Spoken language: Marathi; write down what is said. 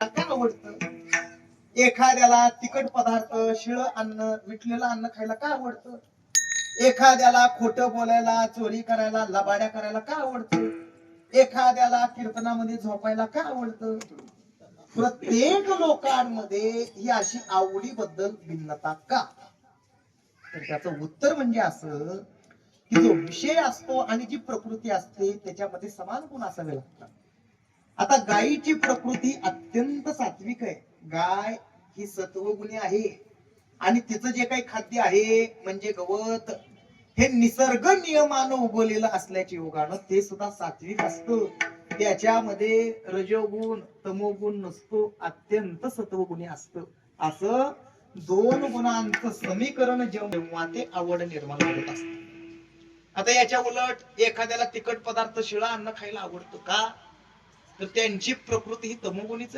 आवडतं? एखाद्याला तिखट पदार्थ शिळ अन्न विटलेलं अन्न खायला का आवडतं? एखाद्याला खोट बोलायला चोरी करायला लबाड्या करायला का आवडतं? एखाद्याला कीर्तनामध्ये झोपायला का आवडतं? प्रत्येक लोकांमध्ये ही अशी आवडीबद्दल भिन्नता का? तर त्याचं उत्तर म्हणजे असं की जो विषय असतो आणि जी प्रकृती असते त्याच्यामध्ये समान गुण असावे लागतात. आता गायीची प्रकृती अत्यंत सात्विक आहे. गाय ही सत्वगुणी आहे. आणि तिचं जे काही खाद्य आहे म्हणजे गवत हे निसर्ग नियमानं उगवलेलं असल्याचे योगानं ते सुद्धा सात्विक असतं. त्याच्यामध्ये रजोगुण तमोगुण नसतो अत्यंत सत्वगुणी असतं. असं दोन गुणांचं समीकरण जेव्हा ते आवड निर्माण होत असत. आता याच्या उलट एखाद्याला तिखट पदार्थ शिळा अन्न खायला आवडतं का? तर त्यांची प्रकृती ही तमोगुणीच आहे.